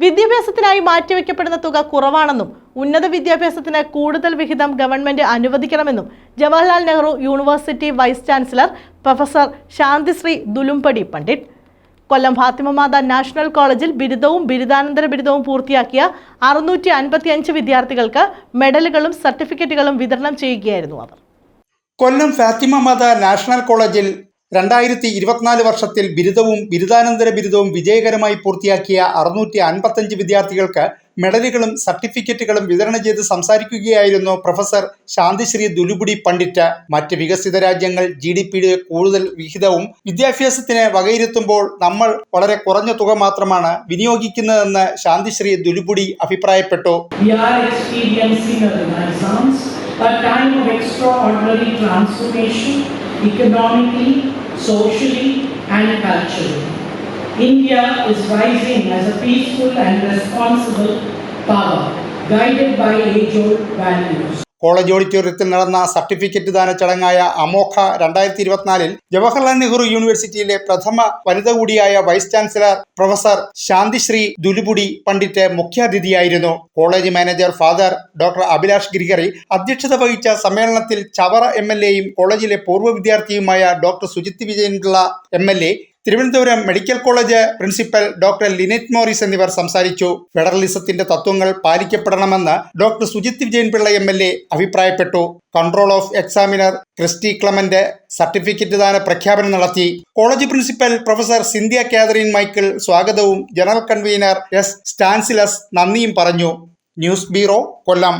വിദ്യാഭ്യാസത്തിനായി മാറ്റിവെക്കപ്പെടുന്ന തുക കുറവാണെന്നും ഉന്നത വിദ്യാഭ്യാസത്തിന് കൂടുതൽ വിഹിതം ഗവൺമെന്റ് അനുവദിക്കണമെന്നും Jawaharlal Nehru university vice chancellor professor Santishree Dhulipudi Pandit. Kollam Fathima Matha national കോളേജിൽ ബിരുദവും ബിരുദാനന്തര ബിരുദവും പൂർത്തിയാക്കിയ അറുന്നൂറ്റി അൻപത്തിയഞ്ച് വിദ്യാർത്ഥികൾക്ക് മെഡലുകളും സർട്ടിഫിക്കറ്റുകളും വിതരണം ചെയ്യുകയായിരുന്നു അവർ. കൊല്ലം ഫാത്തിമ മാത നാഷണൽ കോളേജിൽ രണ്ടായിരത്തി ഇരുപത്തിനാല് വർഷത്തിൽ ബിരുദവും ബിരുദാനന്തര ബിരുദവും വിജയകരമായി പൂർത്തിയാക്കിയ അറുന്നൂറ്റി അൻപത്തഞ്ച് വിദ്യാർത്ഥികൾക്ക് മെഡലുകളും സർട്ടിഫിക്കറ്റുകളും വിതരണം ചെയ്ത് സംസാരിക്കുകയായിരുന്നു പ്രൊഫസർ ശാന്തിശ്രീ ദുലുപുടി പണ്ഡിറ്റ്. മറ്റ് വികസിത രാജ്യങ്ങൾ ജി ഡി പിയുടെ കൂടുതൽ വിഹിതവും വിദ്യാഭ്യാസത്തിന് വകയിരുത്തുമ്പോൾ നമ്മൾ വളരെ കുറഞ്ഞ തുക മാത്രമാണ് വിനിയോഗിക്കുന്നതെന്ന് ശാന്തിശ്രീ ദുലുപുടി അഭിപ്രായപ്പെട്ടു. A time of extraordinary transformation. Economically, socially, and culturally. India is rising as a peaceful and responsible power, guided by age-old values. College ഓഡിറ്റോറിയത്തിൽ നടന്ന സർട്ടിഫിക്കറ്റ് ദാന ചടങ്ങായ അമോഖ രണ്ടായിരത്തി ഇരുപത്തിനാലിൽ ജവഹർലാൽ നെഹ്റു യൂണിവേഴ്സിറ്റിയിലെ പ്രഥമ വനിത കൂടിയായ vice chancellor professor Shantishree Dhulipudi Pandit മുഖ്യാതിഥിയായിരുന്നു. College manager father doctor Abhilash Gregory അധ്യക്ഷത വഹിച്ച സമ്മേളനത്തിൽ ചവറ എം എൽ എയും കോളേജിലെ പൂർവ വിദ്യാർത്ഥിയുമായ doctor Sujith Vijayan M L A Thiruvananthapuram medical college principal doctor Lynette Morris എന്നിവർ സംസാരിച്ചു. ഫെഡറലിസത്തിന്റെ തത്വങ്ങൾ പാലിക്കപ്പെടണമെന്ന് doctor Sujith Vijayanpillai M L A അഭിപ്രായപ്പെട്ടു. Control of examiner Christy Clement certificate ദാന പ്രഖ്യാപനം നടത്തി. College principal professor Cynthia Catherine Michael സ്വാഗതവും general convener S Stanislaus നന്ദിയും പറഞ്ഞു. News bureau Kollam.